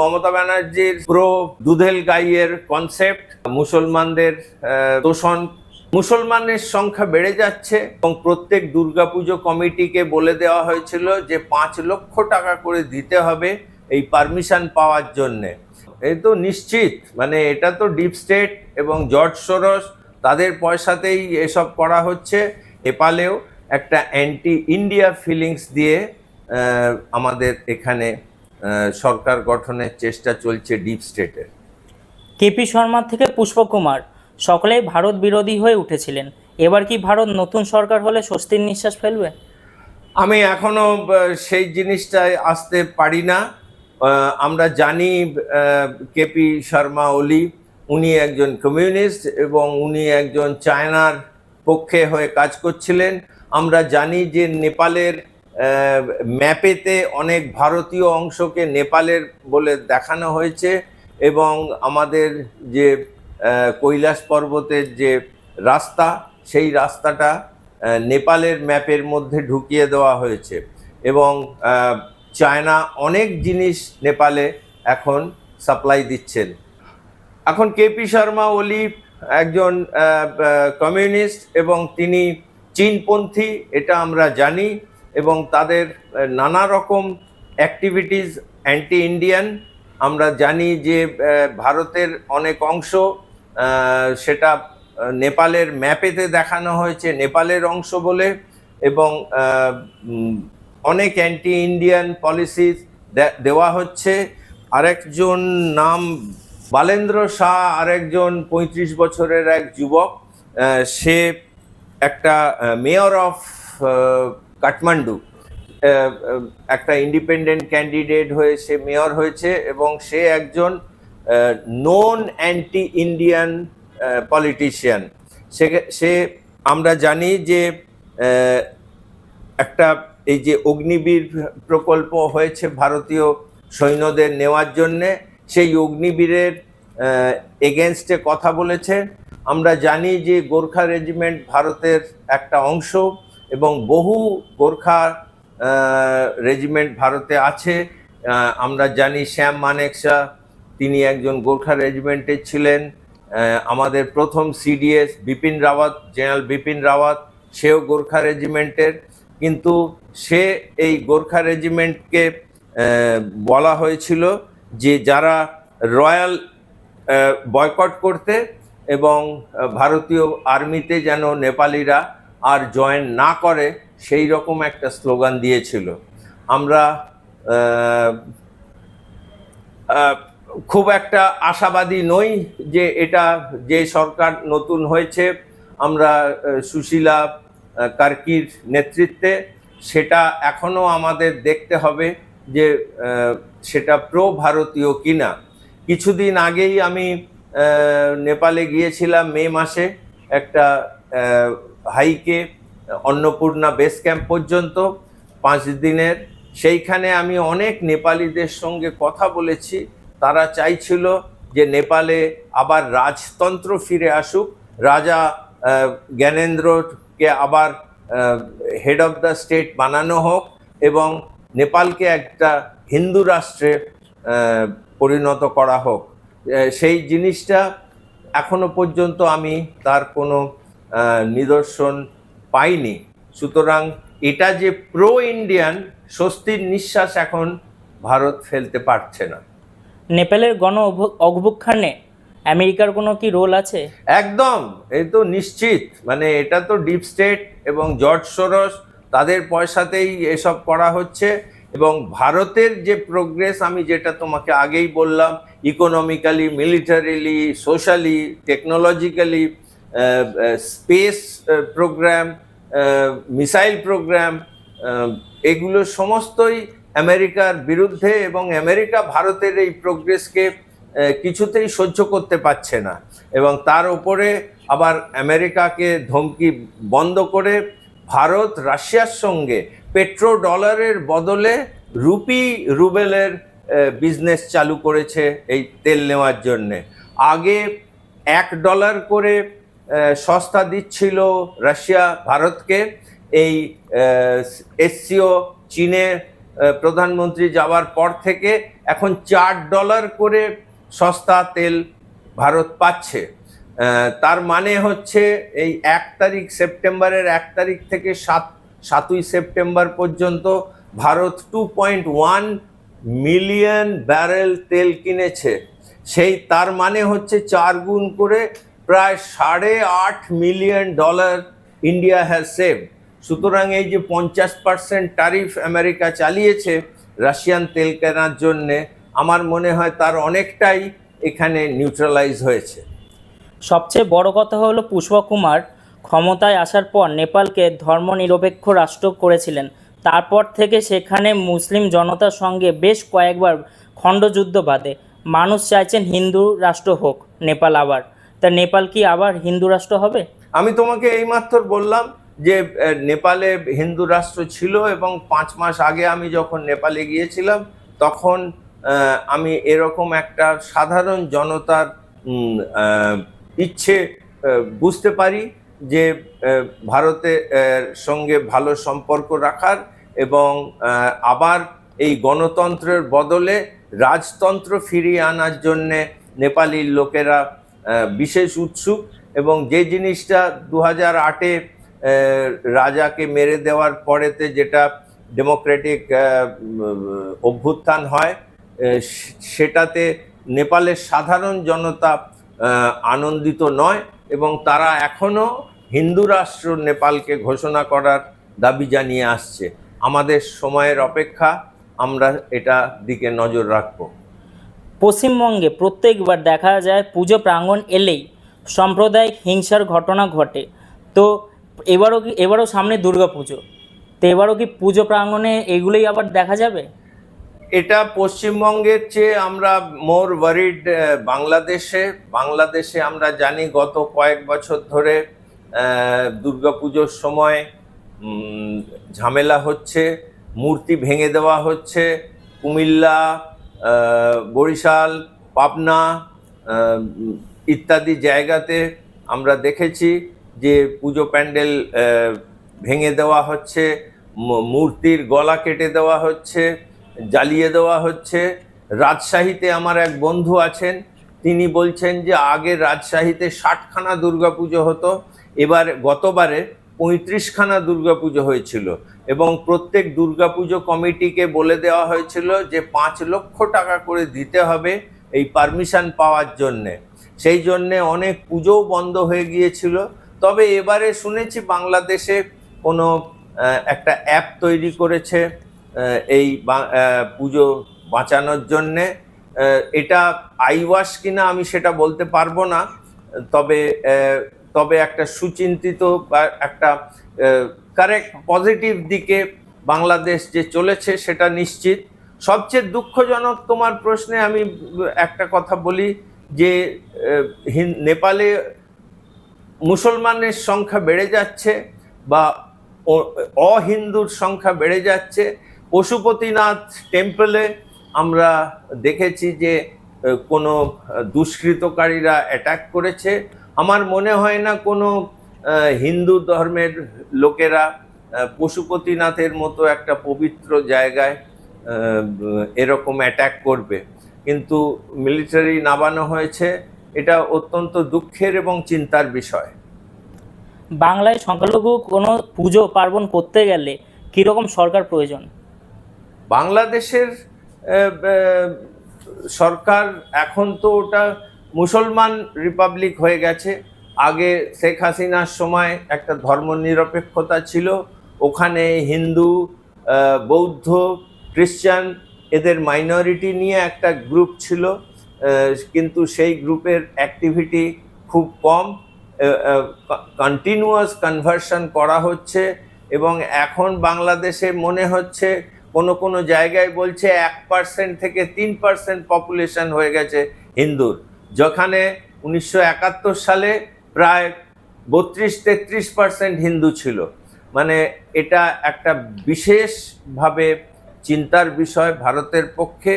মমতা ব্যানার্জির প্রো দুধেল গাইয়ের কনসেপ্ট মুসলমানদের তোষণ। মুসলমানের সংখ্যা বেড়ে যাচ্ছে এবং প্রত্যেক দুর্গাপুজো কমিটিকে বলে দেওয়া হয়েছিল যে পাঁচ লক্ষ টাকা করে দিতে হবে এই পারমিশন পাওয়ার জন্যে। এই তো নিশ্চিত মানে এটা তো ডিপ স্টেট এবং জর্জ সোরস, তাদের পয়সাতেই এসব করা হচ্ছে। নেপালেও একটা অ্যান্টি ইন্ডিয়া ফিলিংস দিয়ে আমাদের এখানে সরকার গঠনের চেষ্টা চলছে ডিপ স্টেটের কেপি শর্মার থেকে পুষ্পকুমার সকলেই ভারত বিরোধী হয়ে উঠেছিলেন। এবার কি ভারত নতুন সরকার হলে স্বস্তির নিঃশ্বাস ফেলবে? আমি এখনও সেই জিনিসটায় আসতে পারি না। আমরা জানি কেপি শর্মা ওলি উনি একজন কমিউনিস্ট এবং উনি একজন চায়নার পক্ষে হয়ে কাজ করছিলেন। আমরা জানি যে নেপালের ম্যাপেতে অনেক ভারতীয় অংশকে নেপালের বলে দেখানো হয়েছে এবং আমাদের যে কৈলাস পর্বতের যে রাস্তা, সেই রাস্তাটা নেপালের ম্যাপের মধ্যে ঢুকিয়ে দেওয়া হয়েছে এবং চায়না অনেক জিনিস নেপালে এখন সাপ্লাই দিচ্ছেন। এখন কেপি শর্মা ওলি একজন কমিউনিস্ট এবং তিনি চীনপন্থী, এটা আমরা জানি। এবং তাদের নানা রকম অ্যাক্টিভিটিস অ্যান্টি ইন্ডিয়ান আমরা জানি যে ভারতের অনেক অংশ সেটা নেপালের ম্যাপেতে দেখানো হয়েছে, নেপালের অংশ বলে, এবং অনেক অ্যান্টি ইন্ডিয়ান পলিসি দেওয়া হচ্ছে। আরেকজন নাম বালেন্দ্র শাহ, আরেকজন পঁয়ত্রিশ বছরের এক যুবক সে একটা মেয়র অফ কাঠমান্ডু। একটা ইন্ডিপেন্ডেন্ট ক্যান্ডিডেট হয়ে সে মেয়র হয়েছে এবং সে একজন নন অ্যান্টি ইন্ডিয়ান পলিটিশিয়ান সে সে আমরা জানি যে একটা এই যে অগ্নিবীর প্রকল্প হয়েছে ভারতীয় সৈন্যদের নেওয়ার জন্যে, সেই অগ্নিবীরের এগেনস্টে কথা বলেছে। আমরা জানি যে গোর্খা রেজিমেন্ট ভারতের একটা অংশ এবং বহু গোর্খা রেজিমেন্ট ভারতে আছে। আমরা জানি শ্যাম মানেকশা তিনি একজন গোর্খা রেজিমেন্টের ছিলেন। আমাদের প্রথম সিডিএস বিপিন রাওয়াত, জেনারেল বিপিন রাওয়াত, সেও গোর্খা রেজিমেন্টের কিন্তু সে এই গোর্খা রেজিমেন্টকে বলা হয়েছিল যে যারা রয়্যাল বয়কট করতে এবং ভারতীয় আর্মিতে যেন নেপালিরা আর জয়েন না করে সেই রকম একটা স্লোগান দিয়েছিল। আমরা খুব একটা আশাবাদী নই যে এটা, যে সরকার নতুন হয়েছে। আমরা সুশীলা কার্কির নেতৃত্বে সেটা এখনও আমাদের দেখতে হবে যে সেটা প্রো ভারতীয় কিনা। কিছুদিন আগেই আমি নেপালে গিয়েছিলাম মে মাসে একটা হাইকে, অন্নপূর্ণা বেস ক্যাম্প পর্যন্ত পাঁচ দিনের। সেইখানে আমি অনেক নেপালিদের সঙ্গে কথা বলেছি। তারা চাইছিল যে নেপালে আবার রাজতন্ত্র ফিরে আসুক। রাজা জ্ঞানেন্দ্রকে আবার হেড অফ দ্য স্টেট বানানো হোক এবং নেপালকে একটা হিন্দু রাষ্ট্রে পরিণত করা হোক। সেই জিনিসটা এখনও পর্যন্ত আমি তার কোনো নিদর্শন পাইনি। সুতরাং এটা যে প্রো ইন্ডিয়ান স্বস্তির নিঃশ্বাস এখন ভারত ফেলতে পারছে না। নেপালের গণ অভ্যু- অভ্যুত্থানে আমেরিকার কোনো কি রোল আছে? একদম এই তো নিশ্চিত। মানে এটা তো ডিপ স্টেট এবং জর্জ সরস তাদের পয়সাতেই এসব করা হচ্ছে এবং ভারতের যে প্রোগ্রেস আমি যেটা তোমাকে আগেই বললাম economically militarily socially technologically space program missile program এগুলো সমস্তই আমেরিকার বিরুদ্ধে এবং আমেরিকা ভারতের এই প্রোগ্রেসকে কিছুতেই সহ্য করতে পারছে না। এবং তার উপরে আবার আমেরিকাকে ধমকি বন্ধ করে ভারত রাশিয়ার সঙ্গে পেট্রো ডলারের বদলে রুপি রুবেলের বিজনেস চালু করেছে এই তেল নেওয়ার জন্যে। আগে এক ডলার করে সস্তা দিচ্ছিল রাশিয়া ভারতকে। এই এসসিও চীনে প্রধানমন্ত্রী যাওয়ার পর থেকে এখন চার ডলার করে সস্তা তেল ভারত পাচ্ছে। তার মানে হচ্ছে এই এক তারিখ সেপ্টেম্বরের এক তারিখ থেকে সাত, সাতই সেপ্টেম্বর পর্যন্ত Bharat two point one million barrel তেল কিনেছে। সেই তার মানে হচ্ছে চার গুণ করে প্রায় সাড়ে আট million dollar India has save সুতরাং এই যে পঞ্চাশ পার্সেন্ট ট্যারিফ আমেরিকা চালিয়েছে রাশিয়ান তেল কেনার জন্যে, আমার মনে হয় তার অনেকটাই এখানে নিউট্রালাইজ হয়েছে। সবচেয়ে বড় কথা হলো পুষ্পকুমার ক্ষমতায় আসার পর নেপালকে ধর্মনিরপেক্ষ রাষ্ট্র করেছিলেন। তারপর থেকে সেখানে মুসলিম জনতার সঙ্গে বেশ কয়েকবার খণ্ডযুদ্ধ বাদে মানুষ চাইছেন হিন্দু রাষ্ট্র হোক, নেপাল আবার। তা নেপাল কি আবার হিন্দু রাষ্ট্র হবে? আমি তোমাকে এইমাত্র বললাম যে নেপালে হিন্দু রাষ্ট্র ছিল এবং পাঁচ মাস আগে আমি যখন নেপালে গিয়েছিলাম, তখন আমি এরকম একটা সাধারণ জনতার ইচ্ছে বুঝতে পারি যে ভারতের সঙ্গে ভালো সম্পর্ক রাখার এবং আবার এই গণতন্ত্রের বদলে রাজতন্ত্র ফিরিয়ে আনার জন্যে নেপালি লোকেরা বিশেষ উৎসুক এবং যে জিনিসটা দু হাজার আটে রাজাকে মেরে দেওয়ার পরেতে যেটা ডেমোক্রেটিক অভ্যুত্থান হয় সেটাতে নেপালের সাধারণ জনতা আনন্দিত নয় এবং তারা এখনও হিন্দু রাষ্ট্র নেপালকে ঘোষণা করার দাবি জানিয়ে আসছে। আমাদের সময়ের অপেক্ষা, আমরা এটা দিকে নজর রাখব। পশ্চিমবঙ্গে প্রত্যেকবার দেখা যায় পুজো প্রাঙ্গণ এলেই সাম্প্রদায়িক হিংসার ঘটনা ঘটে। তো এবারও কি, এবারও সামনে দুর্গা পুজো। তো এবারও কি পুজো প্রাঙ্গণে এগুলোই আবার দেখা যাবে? এটা পশ্চিমবঙ্গের চেয়ে আমরা মোর ওয়ারিড বাংলাদেশে। বাংলাদেশে আমরা জানি গত কয়েক বছর ধরে দুর্গাপুজোর সময় ঝামেলা হচ্ছে, মূর্তি ভেঙে দেওয়া হচ্ছে, কুমিল্লা বরিশাল, পাবনা ইত্যাদি জায়গাতে আমরা দেখেছি যে পুজো প্যান্ডেল ভেঙে দেওয়া হচ্ছে মূর্তির গলা কেটে দেওয়া হচ্ছে, জ্বালিয়ে দেওয়া হচ্ছে। রাজশাহীতে আমার এক বন্ধু আছেন, তিনি বলছেন যে আগে রাজশাহীতে ষাটখানা দুর্গাপুজো হতো, এবার গতবারে পঁয়ত্রিশখানা দুর্গাপুজো হয়েছিল এবং প্রত্যেক দুর্গাপুজো কমিটিকে বলে দেওয়া হয়েছিল যে পাঁচ লক্ষ টাকা করে দিতে হবে এই পারমিশন পাওয়ার জন্যে। সেই জন্যে অনেক পুজোও বন্ধ হয়ে গিয়েছিল। তবে এবারে শুনেছি বাংলাদেশে কোনো একটা অ্যাপ তৈরি করেছে এই পুজো বাঁচানোর জন্যে। এটা আইওয়াশ কিনা আমি সেটা বলতে পারব না। তবে তবে একটা সুচিন্তিত বা একটা কারেক্ট পজিটিভ দিকে বাংলাদেশ যে চলেছে সেটা নিশ্চিত। সবচেয়ে দুঃখজনক তোমার প্রশ্নে আমি একটা কথা বলি যে নেপালে মুসলমানের সংখ্যা বেড়ে যাচ্ছে বা অহিন্দুর সংখ্যা বেড়ে যাচ্ছে। পশুপতিনাথ টেম্পলে আমরা দেখেছি যে কোনো দুষ্কৃতকারীরা অ্যাটাক করেছে। আমার মনে হয় না কোনো হিন্দু ধর্মের লোকেরা পশুপতিনাথের মতো একটা পবিত্র জায়গায় এরকম অ্যাটাক করবে। কিন্তু মিলিটারি নামানো হয়েছে এটা অত্যন্ত দুঃখের এবং চিন্তার বিষয়। বাংলায় সংখ্যালঘু কোনো পুজো পার্বণ করতে গেলে কীরকম সরকার প্রয়োজন? বাংলাদেশের সরকার এখন তো ওটা মুসলমান রিপাবলিক হয়ে গেছে। আগে শেখ হাসিনার সময় একটা ধর্মনিরপেক্ষতা ছিল। ওখানে হিন্দু বৌদ্ধ, খ্রিস্টান এদের মাইনরিটি নিয়ে একটা গ্রুপ ছিল। কিন্তু সেই গ্রুপের অ্যাক্টিভিটি খুব কম। কন্টিনিউয়াস কনভার্সন করা হচ্ছে এবং এখন বাংলাদেশে মনে হচ্ছে কোনো কোনো জায়গায় বলছে এক পার্সেন্ট থেকে তিন পার্সেন্ট পপুলেশন হয়ে গেছে হিন্দুর। যেখানে উনিশশো একাত্তর সালে প্রায় বত্রিশ তেত্রিশ পার্সেন্ট হিন্দু ছিল। মানে এটা একটা বিশেষভাবে চিন্তার বিষয় ভারতের পক্ষে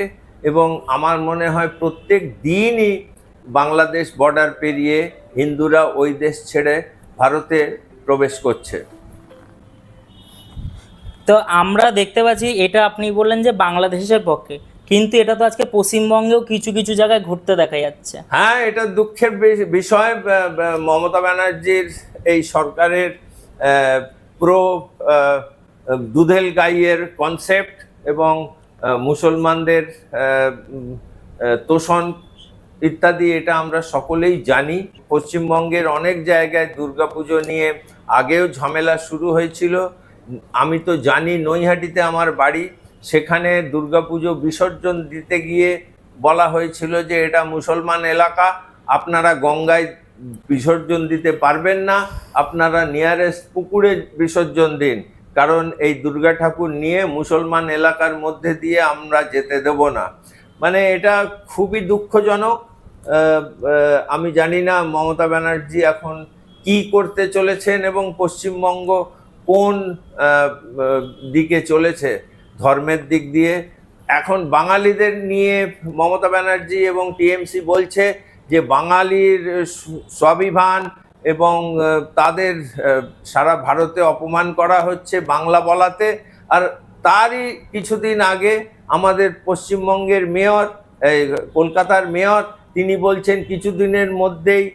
এবং আমার মনে হয় প্রত্যেক দিনই বাংলাদেশ বর্ডার পেরিয়ে হিন্দুরা ওই দেশ ছেড়ে ভারতে প্রবেশ করছে। তো আমরা দেখতে পাচ্ছি এটা আপনি বললেন যে বাংলাদেশের পক্ষে। কিন্তু এটা তো আজকে পশ্চিমবঙ্গেও কিছু কিছু জায়গায় ঘুরতে দেখা যাচ্ছে। হ্যাঁ এটা দুঃখের বিষয় মমতা ব্যানার্জির এই সরকারের প্রো দুধেল গাইয়ের কনসেপ্ট এবং মুসলমানদের তোষণ ইত্যাদি এটা আমরা সকলেই জানি। পশ্চিমবঙ্গের অনেক জায়গায় দুর্গাপুজো নিয়ে আগেও ঝামেলা শুরু হয়েছিল। আমি তো জানি নৈহাটিতে আমার বাড়ি। সেখানে দুর্গাপুজো বিসর্জন দিতে গিয়ে বলা হয়েছিল যে এটা মুসলমান এলাকা, আপনারা গঙ্গায় বিসর্জন দিতে পারবেন না, আপনারা নিয়ারেস্ট পুকুরে বিসর্জন দিন। কারণ এই দুর্গা ঠাকুর নিয়ে মুসলমান এলাকার মধ্যে দিয়ে আমরা যেতে দেব না। মানে এটা খুবই দুঃখজনক। আমি জানি না মমতা ব্যানার্জি এখন কি করতে চলেছেন এবং পশ্চিমবঙ্গ কোন দিকে চলেছে। ধর্মের দিক দিয়ে। এখন বাঙালিদের নিয়ে মমতা ব্যানার্জি এবং টিএমসি বলছে যে বাঙালির স্বাভিমান এবং তাদের সারা ভারতে অপমান করা হচ্ছে বাংলা বলাতে। আর তারই কিছুদিন আগে আমাদের পশ্চিমবঙ্গের মেয়র কলকাতার মেয়র, তিনি বলছেন কিছুদিনের মধ্যেই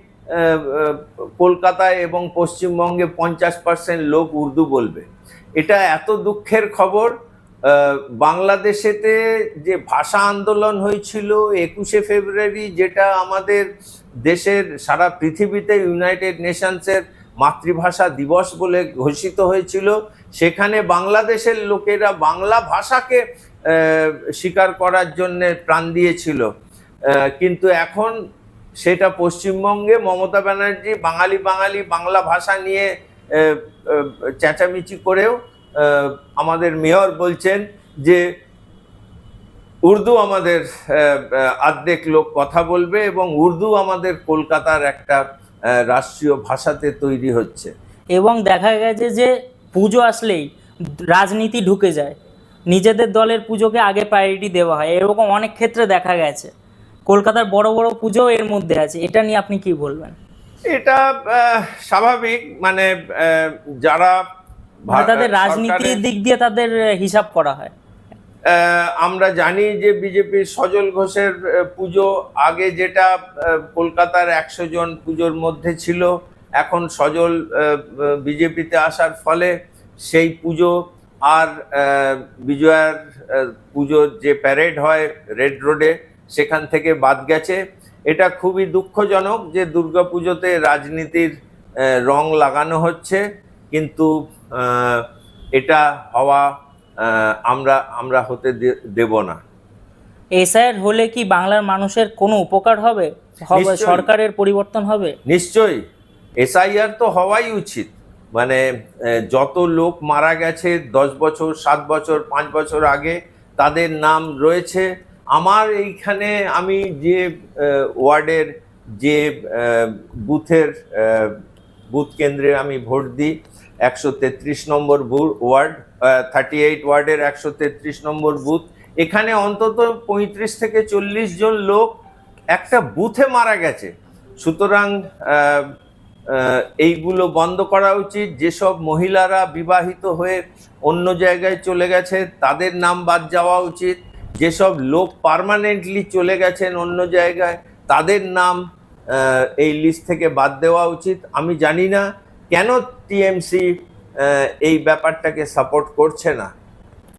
কলকাতায় এবং পশ্চিমবঙ্গে পঞ্চাশ পার্সেন্ট লোক উর্দু বলবে। এটা এত দুঃখের খবর বাংলাদেশেতে যে ভাষা আন্দোলন হয়েছিল একুশে ফেব্রুয়ারি, যেটা আমাদের দেশের সারা পৃথিবীতে ইউনাইটেড নেশনসের মাতৃভাষা দিবস বলে ঘোষিত হয়েছিল, সেখানে বাংলাদেশের লোকেরা বাংলা ভাষাকে স্বীকার করার জন্যে প্রাণ দিয়েছিল। কিন্তু এখন সেটা পশ্চিমবঙ্গে মমতা ব্যানার্জি বাঙালি বাঙালি বাংলা ভাষা নিয়ে চেঁচামেচি করেও আমাদের মেয়র বলছেন যে উর্দু আমাদের আহ, লোক কথা বলবে এবং উর্দু আমাদের কলকাতার একটা রাষ্ট্রীয় ভাষাতে তৈরি হচ্ছে। এবং দেখা গেছে যে পুজো আসলেই রাজনীতি ঢুকে যায়। নিজেদের দলের পুজোকে আগে প্রায়োরিটি দেওয়া হয়। এরকম অনেক ক্ষেত্রে দেখা গেছে। কলকাতার বড় বড় পুজো এর মধ্যে আছে। এটা নিয়ে আপনি কি বলবেন? এটা স্বাভাবিক। মানে যারা তাদের রাজনীতির দিক দিয়ে তাদের হিসাব করা হয়। আমরা জানি যে বিজেপির সজল ঘোষের পুজো আগে যেটা কলকাতার একশো জন পুজোর মধ্যে ছিল এখন সজল বিজেপিতে আসার ফলে সেই পুজো আর বিজয়ার পুজোর যে প্যারেড হয় রেড রোডে সেখান থেকে বাদ গেছে। এটা খুবই দুঃখজনক যে দুর্গাপুজোতে রাজনীতির রং লাগানো হচ্ছে কিন্তু এটা হওয়া আমরা আমরা হতে দেব না। এসআইআর হলে কি বাংলার মানুষের কোনো উপকার হবে? সরকারের পরিবর্তন হবে? নিশ্চয়ই। এসআইআর তো হওয়াই উচিত। মানে যত লোক মারা গেছে দশ বছর সাত বছর পাঁচ বছর আগে তাদের নাম রয়েছে। আমার এইখানে আমি যে ওয়ার্ডের যে বুথের বুথ কেন্দ্রে আমি ভোট দিই একশো তেত্রিশ নম্বর ওয়ার্ড থার্টি এইট ওয়ার্ডের একশো তেত্রিশ নম্বর বুথ। এখানে অন্তত পঁয়ত্রিশ থেকে চল্লিশ জন লোক একটা বুথে মারা গেছে। সুতরাং এইগুলো বন্ধ করা উচিত। যেসব মহিলারা বিবাহিত হয়ে অন্য জায়গায় চলে গেছে, তাদের নাম বাদ যাওয়া উচিত। যেসব লোক পার্মানেন্টলি চলে গেছেন অন্য জায়গায়, তাদের নাম এই লিস্ট থেকে বাদ দেওয়া উচিত। আমি জানি না কেন টিএমসি এই ব্যাপারটাকে সাপোর্ট করছে না?